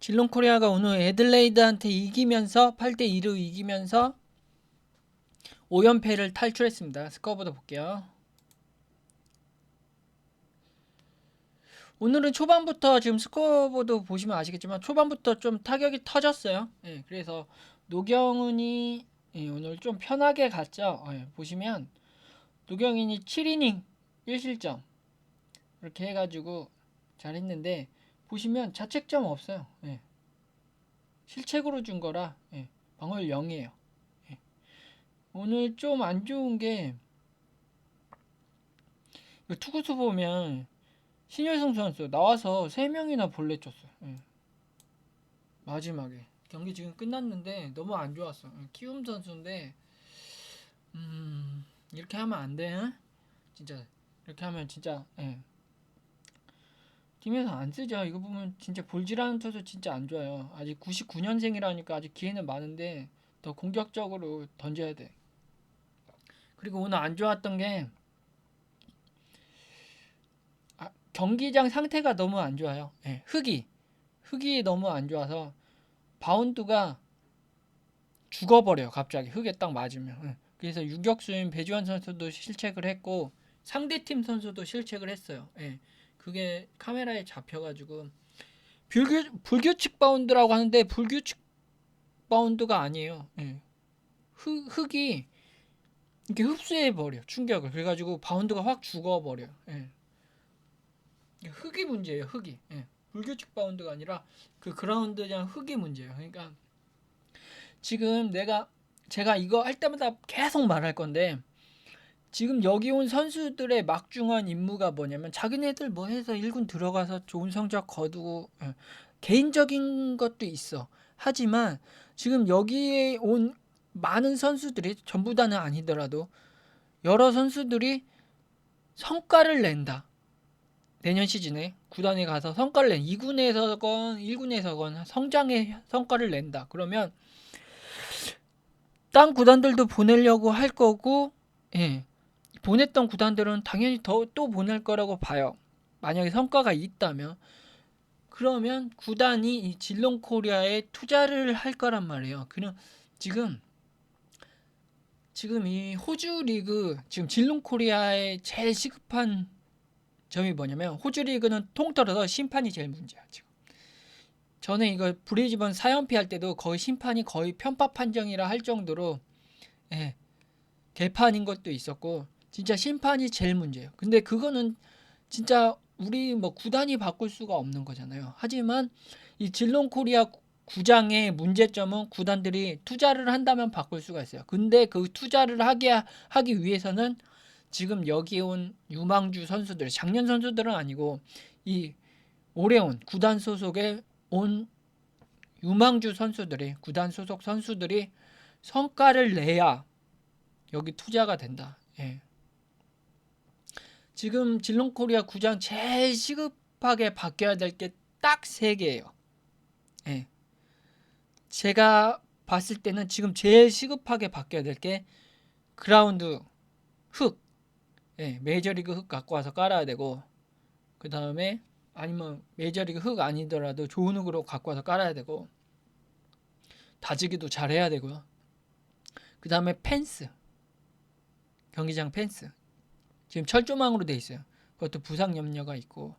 질롱 코리아가 오늘 애들레이드한테 이기면서 8대 2로 이기면서 5연패를 탈출했습니다. 스코어보드 볼게요. 오늘은 초반부터 지금 스코어보드 보시면 아시겠지만 초반부터 좀 타격이 터졌어요. 예, 그래서 노경은이 예, 오늘 좀 편하게 갔죠. 예, 보시면 노경인이 7이닝 1실점 이렇게 해가지고 잘했는데 보시면 자책점 없어요. 예. 실책으로 준 거라 예. 방어율 0이에요. 예. 오늘 좀 안 좋은 게 투구수 보면 신효성 선수 나와서 3명이나 볼래 쳤어요. 예. 마지막에 경기 지금 끝났는데 너무 안 좋았어. 예, 키움 선수인데 음, 이렇게 하면 안 돼. 응? 진짜 이렇게 하면 진짜 예. 팀에서 안 쓰죠. 이거 보면 진짜 볼질하는 투수 진짜 안 좋아요. 아직 99년생이라니까 아직 기회는 많은데 더 공격적으로 던져야 돼. 그리고 오늘 안 좋았던 게 아, 경기장 상태가 너무 안 좋아요. 예, 흙이 흙이 너무 안 좋아서 바운드가 죽어버려요. 갑자기 흙에 딱 맞으면. 예. 그래서 유격수인 배주환 선수도 실책을 했고 상대팀 선수도 실책을 했어요. 예. 그게 카메라에 잡혀가지고 불규, 불규칙 바운드라고 하는데 불규칙 바운드가 아니에요. 예. 흙, 흙이 이렇게 흡수해 버려 충격을 그래가지고 바운드가 확 죽어 버려. 예. 흙이 문제예요. 흙이. 예. 불규칙 바운드가 아니라 그 그라운드장 흙이 문제예요. 그러니까 지금 내가 제가 이거 할 때마다 계속 말할 건데 지금 여기 온 선수들의 막중한 임무가 뭐냐면 자기네들 뭐 해서 1군 들어가서 좋은 성적 거두고 예, 개인적인 것도 있어. 하지만 지금 여기에 온 많은 선수들이 전부 다는 아니더라도 여러 선수들이 성과를 낸다. 내년 시즌에 구단에 가서 성과를 낸 2군에서건 1군에서건 성장의 성과를 낸다. 그러면 딴 구단들도 보내려고 할 거고 예. 보냈던 구단들은 당연히 더 또 보낼 거라고 봐요. 만약에 성과가 있다면 그러면 구단이 이 질롱 코리아에 투자를 할 거란 말이에요. 그냥 지금 지금 이 호주 리그 지금 질롱 코리아에 제일 시급한 점이 뭐냐면 호주 리그는 통틀어서 심판이 제일 문제야 지금. 전에 이거 브리즈번 4연패 할 때도 거의 심판이 거의 편파 판정이라 할 정도로 예, 개판인 것도 있었고 진짜 심판이 제일 문제예요. 근데 그거는 진짜 우리 뭐 구단이 바꿀 수가 없는 거잖아요. 하지만 이 질롱 코리아 구장의 문제점은 구단들이 투자를 한다면 바꿀 수가 있어요. 근데 그 투자를 하게 하기 위해서는 지금 여기 온 유망주 선수들, 작년 선수들은 아니고 이 올해 온 구단 소속에 온 유망주 선수들이 구단 소속 선수들이 성과를 내야 여기 투자가 된다. 예. 지금 질롱코리아 구장 제일 시급하게 바뀌어야 될 게 딱 세 개예요. 예. 제가 봤을 때는 지금 제일 시급하게 바뀌어야 될 게 그라운드 흙, 예, 메이저리그 흙 갖고 와서 깔아야 되고 그 다음에 아니면 메이저리그 흙 아니더라도 좋은 흙으로 갖고 와서 깔아야 되고 다지기도 잘해야 되고요. 그 다음에 펜스 경기장 펜스 지금 철조망으로 돼 있어요. 그것도 부상 염려가 있고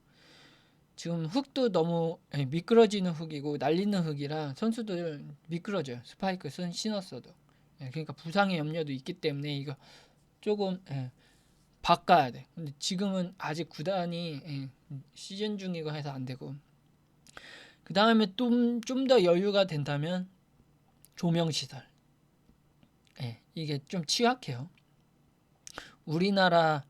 지금 흙도 너무 예, 미끄러지는 흙이고 날리는 흙이라 선수들 미끄러져요. 스파이크 쓴 신었어도 예, 그러니까 부상의 염려도 있기 때문에 이거 조금 예, 바꿔야 돼. 근데 지금은 아직 구단이 예, 시즌 중이고 해서 안 되고 그 다음에 좀 좀 더 여유가 된다면 조명 시설 예, 이게 좀 취약해요. 우리나라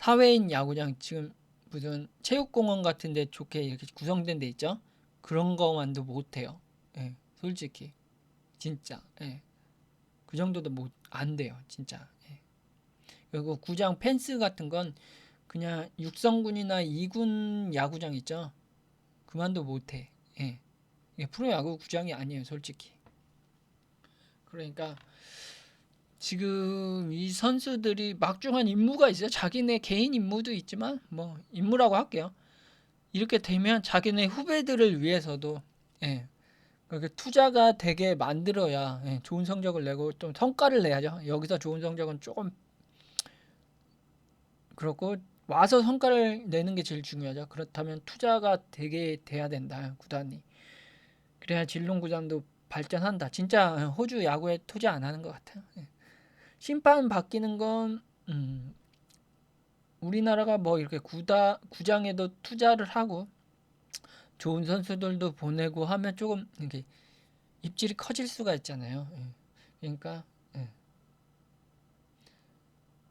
사회인 야구장 지금 무슨 체육공원 같은데 좋게 이렇게 구성된 데 있죠? 그런 거만도 못해요. 예, 솔직히 진짜 예, 그 정도도 못 안 돼요, 진짜. 예. 그리고 구장 펜스 같은 건 그냥 육성군이나 2군 야구장 있죠? 그만도 못해. 예. 프로야구 구장이 아니에요, 솔직히. 그러니까 지금 이 선수들이 막중한 임무가 있어요. 자기네 개인 임무도 있지만 뭐 임무라고 할게요. 이렇게 되면 자기네 후배들을 위해서도 예. 그렇게 투자가 되게 만들어야 예, 좋은 성적을 내고 좀 성과를 내야죠. 여기서 좋은 성적은 조금 그렇고 와서 성과를 내는 게 제일 중요하죠. 그렇다면 투자가 되게 돼야 된다. 구단이. 그래야 진롱 구단도 발전한다. 진짜 호주 야구에 투자 안 하는 것 같아요. 예. 심판 바뀌는 건 음, 우리나라가 뭐 이렇게 구다 구장에도 투자를 하고 좋은 선수들도 보내고 하면 조금 이게 입질이 커질 수가 있잖아요. 예. 그러니까 예.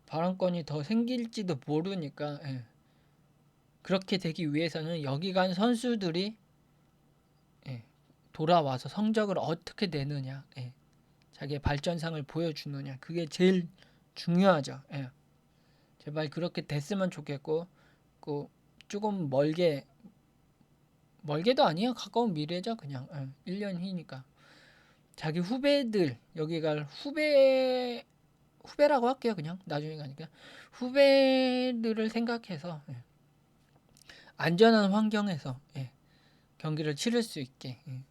발언권이 더 생길지도 모르니까 예. 그렇게 되기 위해서는 여기 간 선수들이 예. 돌아와서 성적을 어떻게 내느냐, 예. 자기의 발전상을 보여주느냐, 그게 제일 중요하죠. 예. 제발 그렇게 됐으면 좋겠고, 그 조금 멀게 멀게도 아니에요. 가까운 미래죠. 그냥 예. 1년 후니까 자기 후배들 여기 갈 후배 후배라고 할게요. 그냥 나중에 가니까 후배들을 생각해서 예. 안전한 환경에서 예. 경기를 치를 수 있게 예.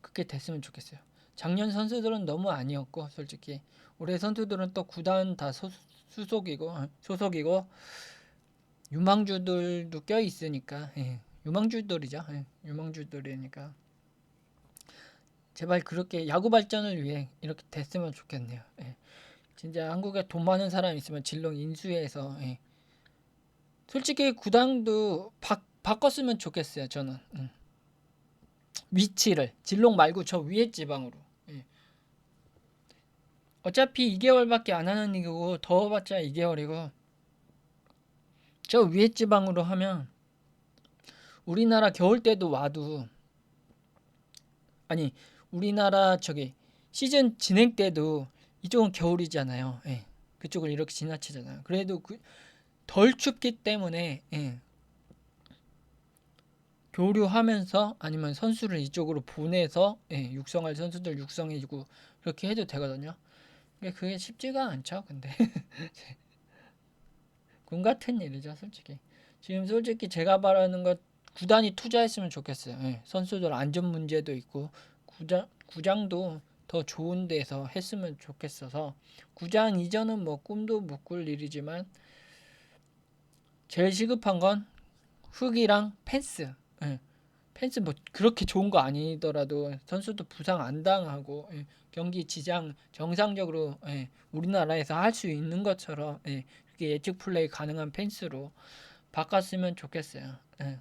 그렇게 됐으면 좋겠어요. 작년 선수들은 너무 아니었고 솔직히 올해 선수들은 또 구단 다 소, 수속이고 어, 소속이고 유망주들도 껴 있으니까 예. 유망주들이죠. 예. 유망주들이니까 제발 그렇게 야구 발전을 위해 이렇게 됐으면 좋겠네요. 예. 진짜 한국에 돈 많은 사람 있으면 진롱 인수해서 예. 솔직히 구단도 바, 바꿨으면 좋겠어요. 저는 음. 위치를 진롱 말고 저 위에 지방으로. 예. 어차피 2개월밖에 안 하는 이거고 더봤자 2개월이고 저 위에 지방으로 하면 우리나라 겨울 때도 와도 아니 우리나라 저기 시즌 진행 때도 이쪽은 겨울이잖아요. 예. 그쪽을 이렇게 지나치잖아요. 그래도 그, 덜 춥기 때문에 예. 교류하면서 아니면 선수를 이쪽으로 보내서 예, 육성할 선수들 육성해주고 그렇게 해도 되거든요. 그게 쉽지가 않죠. 근데 군 같은 일이죠, 솔직히. 지금 솔직히 제가 바라는 것 구단이 투자했으면 좋겠어요. 예, 선수들 안전 문제도 있고 구장 구장도 더 좋은 데서 했으면 좋겠어서 구장 이전은 뭐 꿈도 못 꿀 일이지만 제일 시급한 건 흙이랑 펜스. 예, 펜스 뭐 그렇게 좋은 거 아니더라도 선수도 부상 안 당하고 예, 경기 지장 정상적으로 예, 우리나라에서 할 수 있는 것처럼 예, 그게 예측 플레이 가능한 펜스로 바꿨으면 좋겠어요. 예.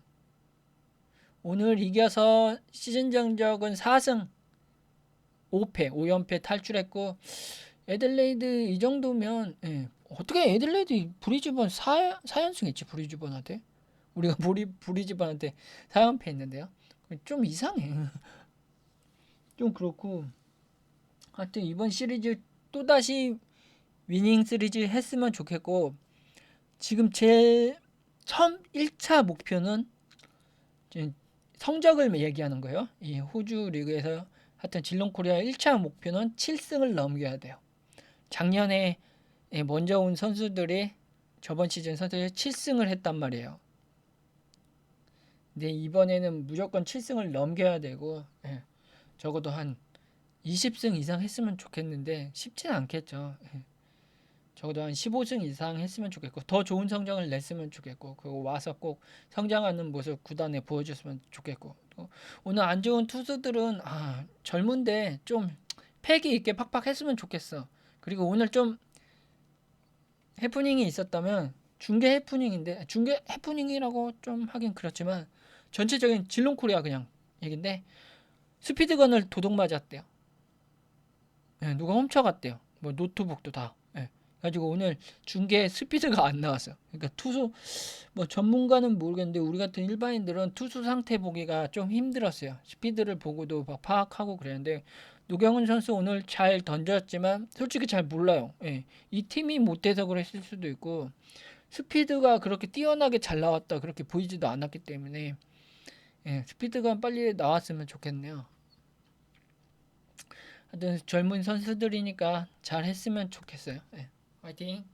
오늘 이겨서 시즌 정적은 4승 5패 5연패 탈출했고 에들레이드 이 정도면 예, 어떻게 에들레이드 브리즈번 4, 4연승 했지 브리즈번한테 우리가 브리, 브리즈번한테 4연패 했는데요 좀 이상해 좀 그렇고 하여튼 이번 시리즈 또 다시 위닝 시리즈 했으면 좋겠고 지금 제 처음 1차 목표는 성적을 얘기하는 거예요. 이 호주 리그에서 하여튼 질롱 코리아 1차 목표는 7승을 넘겨야 돼요. 작년에 먼저 온 선수들이 저번 시즌 선수들이 7승을 했단 말이에요. 근데 이번에는 무조건 7승을 넘겨야 되고 예, 적어도 한 20승 이상 했으면 좋겠는데 쉽지는 않겠죠. 예. 적어도 한 15승 이상 했으면 좋겠고 더 좋은 성적을 냈으면 좋겠고 그리고 와서 꼭 성장하는 모습 구단에 보여줬으면 좋겠고 오늘 안 좋은 투수들은 아 젊은데 좀 패기 있게 팍팍 했으면 좋겠어 그리고 오늘 좀 해프닝이 있었다면 중계 해프닝인데 중계 해프닝이라고 좀 하긴 그렇지만 전체적인 질롱 코리아 그냥 얘긴데 스피드건을 도둑 맞았대요 네, 누가 훔쳐갔대요 뭐 노트북도 다 가지고 오늘 중계 스피드가 안 나왔어요. 그러니까 투수 뭐 전문가는 모르겠는데 우리 같은 일반인들은 투수 상태 보기가 좀 힘들었어요. 스피드를 보고도 막 파악하고 그랬는데 노경훈 선수 오늘 잘 던졌지만 솔직히 잘 몰라요. 예. 이 팀이 못해서 그랬을 수도 있고 스피드가 그렇게 뛰어나게 잘 나왔다 그렇게 보이지도 않았기 때문에 예. 스피드가 빨리 나왔으면 좋겠네요. 하여튼 젊은 선수들이니까 잘 했으면 좋겠어요. 예. 화이팅!